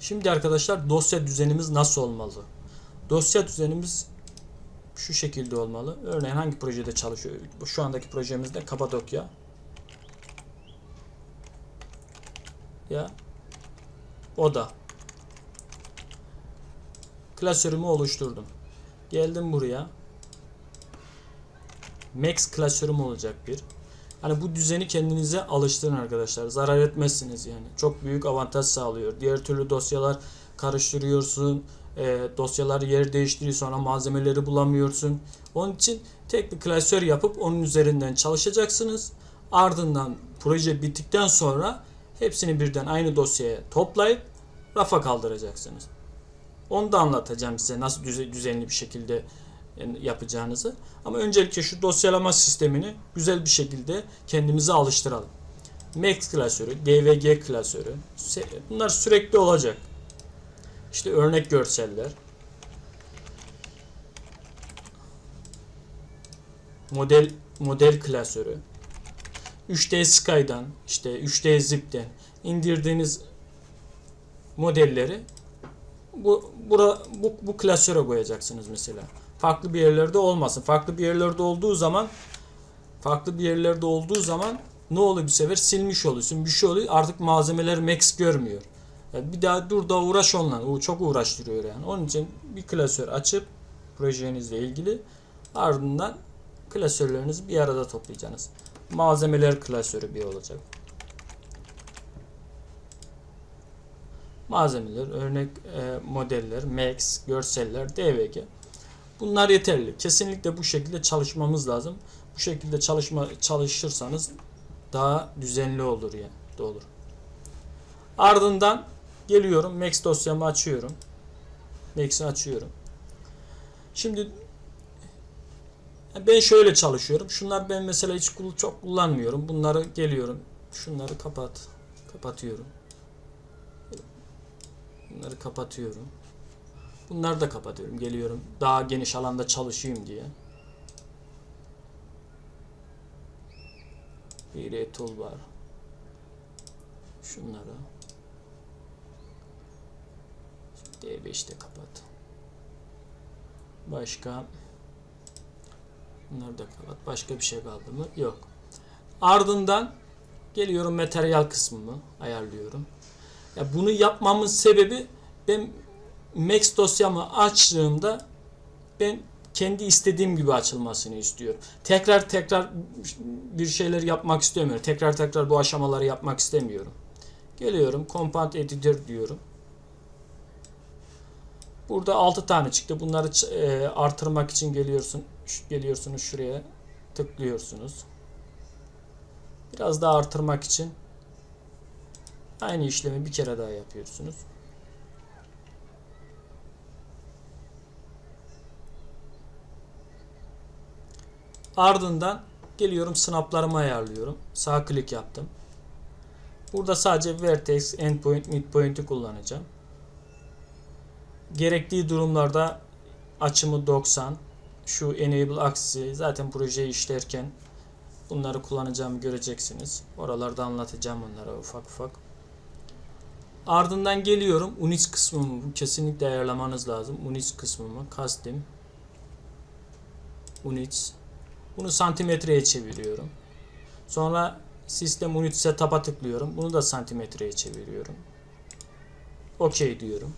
Şimdi arkadaşlar dosya düzenimiz nasıl olmalı? Dosya düzenimiz şu şekilde olmalı. Örneğin hangi projede çalışıyor? Şu andaki projemizde Kapadokya. Ya oda. Klasörümü oluşturdum. Geldim buraya. Max klasörüm olacak bir. Hani bu düzeni kendinize alıştırın arkadaşlar. Zarar etmezsiniz yani. Çok büyük avantaj sağlıyor. Diğer türlü dosyalar karıştırıyorsun. E, dosyalar yer değiştiriyor sonra malzemeleri bulamıyorsun. Onun için tek bir klasör yapıp onun üzerinden çalışacaksınız. Ardından proje bittikten sonra hepsini birden aynı dosyaya toplayıp rafa kaldıracaksınız. Onu da anlatacağım size nasıl düze- düzenli bir şekilde yapacağınızı. Ama öncelikle şu dosyalama sistemini güzel bir şekilde kendimize alıştıralım. Max klasörü, DVG klasörü bunlar sürekli olacak. İşte örnek görseller. Model model klasörü. 3D Sky'dan, işte 3D Zip'ten indirdiğiniz modelleri bu bura, bu, bu klasöre koyacaksınız mesela. Farklı bir yerlerde olmasın. Farklı bir yerlerde olduğu zaman farklı bir yerlerde olduğu zaman ne oluyor bir sefer silmiş oluyorsun. Bir şey oluyor artık malzemeler max görmüyor. Yani bir daha dur da uğraş onunla. O çok uğraştırıyor yani. Onun için bir klasör açıp projenizle ilgili ardından klasörlerinizi bir arada toplayacaksınız. Malzemeler klasörü bir olacak. Malzemeler, örnek e, modeller, max, görseller, DVG. Bunlar yeterli. Kesinlikle bu şekilde çalışmamız lazım. Bu şekilde çalışma çalışırsanız daha düzenli olur yani. Da olur. Ardından geliyorum Max dosyamı açıyorum. Max'i açıyorum. Şimdi ben şöyle çalışıyorum. Şunlar ben mesela hiç çok kullanmıyorum. Bunları geliyorum. Şunları kapat. Kapatıyorum. Bunları kapatıyorum. Bunları da kapatıyorum. Geliyorum. Daha geniş alanda çalışayım diye. Bir toolbar. Şunları. D5'te kapat. Başka Bunları da kapat. Başka bir şey kaldı mı? Yok. Ardından geliyorum materyal kısmımı ayarlıyorum. Ya bunu yapmamın sebebi ben Max dosyamı açtığımda ben kendi istediğim gibi açılmasını istiyorum. Tekrar tekrar bir şeyler yapmak istemiyorum. Tekrar tekrar bu aşamaları yapmak istemiyorum. Geliyorum Compound Editor diyorum. Burada 6 tane çıktı. Bunları e, artırmak için geliyorsun geliyorsunuz şuraya tıklıyorsunuz. Biraz daha artırmak için Aynı işlemi bir kere daha yapıyorsunuz. Ardından geliyorum snaplarımı ayarlıyorum. Sağ klik yaptım. Burada sadece vertex, endpoint, midpoint'i kullanacağım. Gerektiği durumlarda açımı 90. Şu enable axis'i zaten projeyi işlerken bunları kullanacağımı göreceksiniz. Oralarda anlatacağım onlara ufak ufak. Ardından geliyorum Unix kısmımı kesinlikle ayarlamanız lazım. Unix kısmımı custom Unix bunu santimetreye çeviriyorum. Sonra sistem Unix setup'a tıklıyorum. Bunu da santimetreye çeviriyorum. OK diyorum.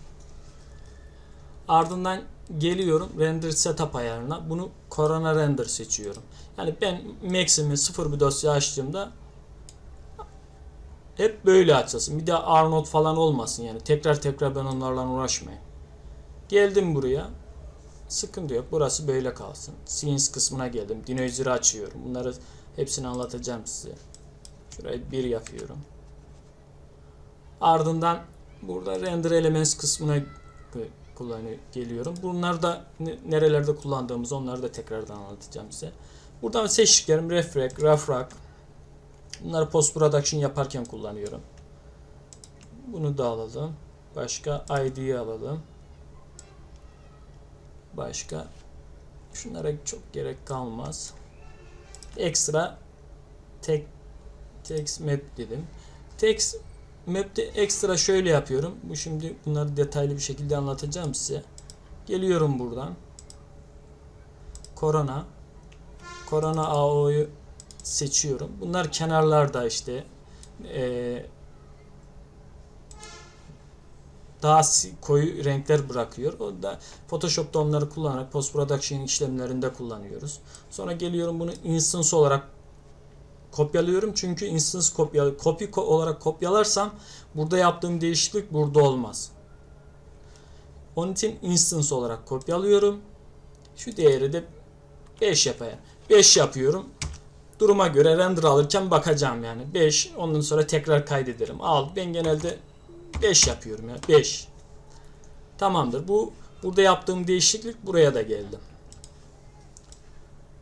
Ardından geliyorum render setup ayarına. Bunu Corona render seçiyorum. Yani ben maximi sıfır bir dosya açtığımda hep böyle açılsın. Bir de Arnold falan olmasın yani. Tekrar tekrar ben onlarla uğraşmayayım. Geldim buraya. Sıkıntı yok. Burası böyle kalsın. Scenes kısmına geldim. Dinoiser'ı açıyorum. Bunları hepsini anlatacağım size. Şurayı bir yapıyorum. Ardından burada render elements kısmına kullanıyor geliyorum. Bunlar da ne- nerelerde kullandığımız onları da tekrardan anlatacağım size. Buradan seçtiklerim refrag, refrag, Bunları post production yaparken kullanıyorum. Bunu da alalım. Başka ID'yi alalım. Başka şunlara çok gerek kalmaz. Ekstra tek text map dedim. Text map'te ekstra şöyle yapıyorum. Bu şimdi bunları detaylı bir şekilde anlatacağım size. Geliyorum buradan. Korona. Korona AO'yu seçiyorum. Bunlar kenarlarda işte eee, daha koyu renkler bırakıyor. O da Photoshop'ta onları kullanarak post production işlemlerinde kullanıyoruz. Sonra geliyorum bunu instance olarak kopyalıyorum. Çünkü instance kopya copy olarak kopyalarsam burada yaptığım değişiklik burada olmaz. Onun için instance olarak kopyalıyorum. Şu değeri de 5 yapayım. 5 yapıyorum. Duruma göre render alırken bakacağım yani. 5 ondan sonra tekrar kaydederim. Al ben genelde 5 yapıyorum ya. 5. Tamamdır. Bu burada yaptığım değişiklik buraya da geldi.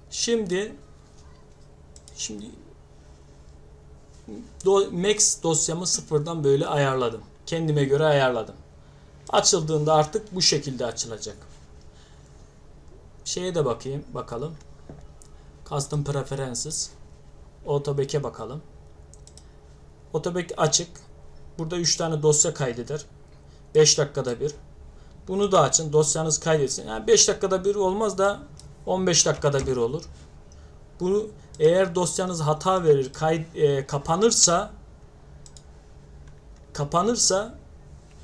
Şimdi şimdi do, Max dosyamı sıfırdan böyle ayarladım. Kendime göre ayarladım. Açıldığında artık bu şekilde açılacak. Şeye de bakayım, bakalım. Custom Preferences. Autoback'e bakalım. Autoback açık. Burada 3 tane dosya kaydeder. 5 dakikada bir. Bunu da açın. Dosyanız kaydetsin. Yani 5 dakikada bir olmaz da 15 dakikada bir olur. Bu eğer dosyanız hata verir, kay, e, kapanırsa kapanırsa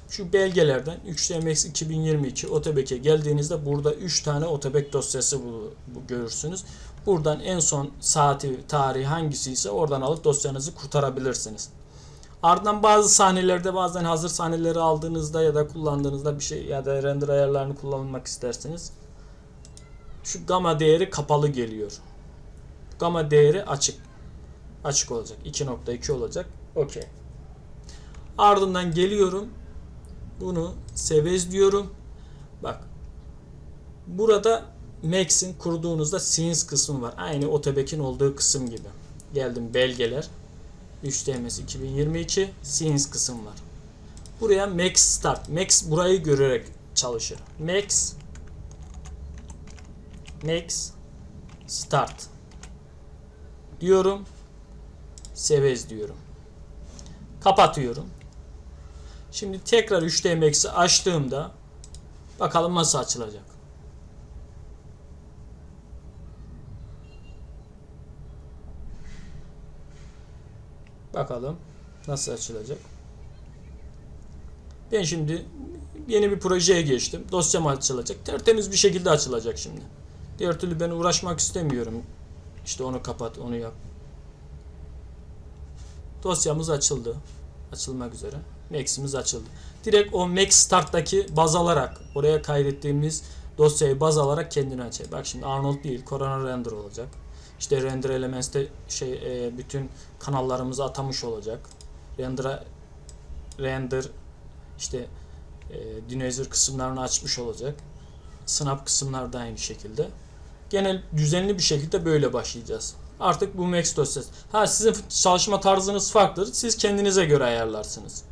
şu belgelerden 3DMX 2022 Otobek'e geldiğinizde burada 3 tane Otobek dosyası bu, bu görürsünüz. Buradan en son saati, tarihi hangisi ise oradan alıp dosyanızı kurtarabilirsiniz. Ardından bazı sahnelerde bazen hazır sahneleri aldığınızda ya da kullandığınızda bir şey ya da render ayarlarını kullanmak isterseniz şu gamma değeri kapalı geliyor. Gamma değeri açık. Açık olacak. 2.2 olacak. Okey. Ardından geliyorum. Bunu sevez diyorum. Bak. Burada Max'in kurduğunuzda scenes kısmı var. Aynı Otobek'in olduğu kısım gibi. Geldim belgeler. 3DMS 2022 scenes kısım var. Buraya Max Start. Max burayı görerek çalışır. Max Max Start diyorum. Sevez diyorum. Kapatıyorum. Şimdi tekrar 3D Max'i açtığımda bakalım nasıl açılacak. Bakalım nasıl açılacak. Ben şimdi yeni bir projeye geçtim. Dosyam açılacak. Tertemiz bir şekilde açılacak şimdi. Diğer türlü ben uğraşmak istemiyorum. İşte onu kapat, onu yap. Dosyamız açıldı. Açılmak üzere. Max'imiz açıldı. Direkt o Max Start'taki baz alarak, oraya kaydettiğimiz dosyayı baz alarak kendini açıyor. Bak şimdi Arnold değil, Corona Render olacak. İşte Render Elements'te şey e, bütün kanallarımızı atamış olacak. Render render işte e, dinozor kısımlarını açmış olacak. Snap kısımlar da aynı şekilde. Genel düzenli bir şekilde böyle başlayacağız. Artık bu Max dosyası. Ha sizin çalışma tarzınız farklıdır. Siz kendinize göre ayarlarsınız.